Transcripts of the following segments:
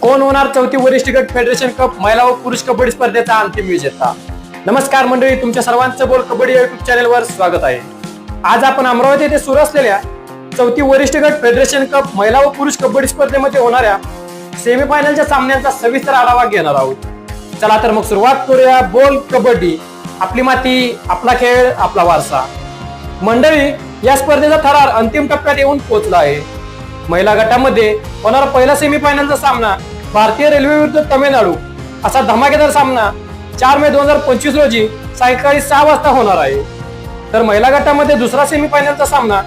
कोण होणार चौथी वरिष्ठ गट फेडरेशन कप महिला व पुरुष कबड्डी स्पर्धेचा अंतिम विजेता? नमस्कार मंडळी तुमच्या सर्वांचं बोल कबड्डी युट्यूब चॅनलवर स्वागत आहे. आज आपण अमरावती येथे सुरू असलेल्या चौथी वरिष्ठ गट फेडरेशन कप महिला व पुरुष कबड्डी स्पर्धेमध्ये होणाऱ्या सेमीफायनलच्या सामन्यांचा सविस्तर आढावा घेणार आहोत. चला तर मग सुरुवात करूया. बोल कबड्डी. आपली माती आपला खेळ आपला वारसा. मंडळी या स्पर्धेचा थरार अंतिम टप्प्यात येऊन पोहोचला आहे. महिला गटामध्ये होणारा पहिला सेमीफायनलचा सामना भारतीय रेल्वे विरुद्ध तामिळनाडू असा धमाकेदार सामना चार मे दोन हजार पंचवीस रोजी सायंकाळी सहा वाजता होणार आहे. तर महिला गटामध्ये दुसरा सेमीफायनलचा सामना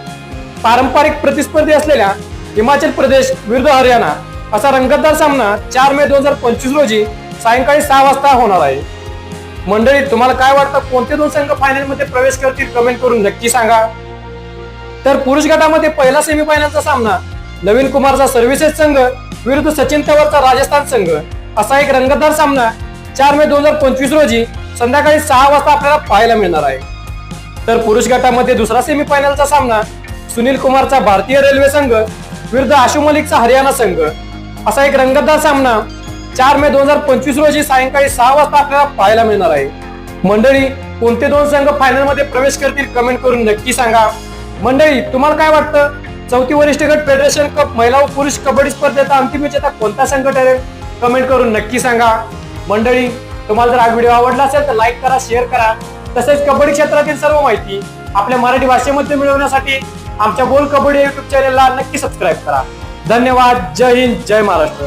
पारंपरिक प्रतिस्पर्धी असलेल्या हिमाचल प्रदेश विरुद्ध हरियाणा असा रंगतदार सामना चार मे दोन हजार पंचवीस रोजी सायंकाळी सहा वाजता होणार आहे. मंडळी तुम्हाला काय वाटतं? कोणते दोन संघ फायनलमध्ये प्रवेश करतील? कमेंट करून नक्की सांगा. तर पुरुष गटामध्ये पहिला सेमीफायनलचा सामना नवीन कुमारचा सर्व्हिसेस संघ विरुद्ध सचिन तवरचा राजस्थान संघ. असा एक रंगतदार सामना चार मे दोन हजार पंचवीस रोजी संध्याकाळी सहा वाजता आपल्याला पाहायला मिळणार आहे. तर पुरुष गटामध्ये दुसरा सेमीफायनलचा सामना सुनील कुमारचा भारतीय रेल्वे संघ विरुद्ध आशु मलिकचा हरियाणा संघ. असा एक रंगतदार सामना चार मे दोन हजार पंचवीस रोजी सायंकाळी सहा वाजता आपल्याला पाहायला मिळणार आहे. मंडळी कोणते दोन संघ फायनलमध्ये प्रवेश करतील कमेंट करून नक्की सांगा. मंडळी तुम्हाला काय वाटतं? चौथी वरिष्ठ गट फेडरेशन कप महिला व पुरुष कबड्डी स्पर्धेचा अंतिम विजेता कोणता संघ ठरेल? कमेंट करून नक्की सांगा. मंडळी तुम्हाला जर हा व्हिडिओ आवडला असेल तर लाईक करा शेअर करा. तसेच कबड्डी क्षेत्रातील सर्व माहिती आपल्या मराठी भाषेमध्ये मिळवण्यासाठी आमच्या बोल कबड्डी युट्यूब चॅनेलला नक्की सबस्क्राईब करा. धन्यवाद. जय हिंद. जय महाराष्ट्र.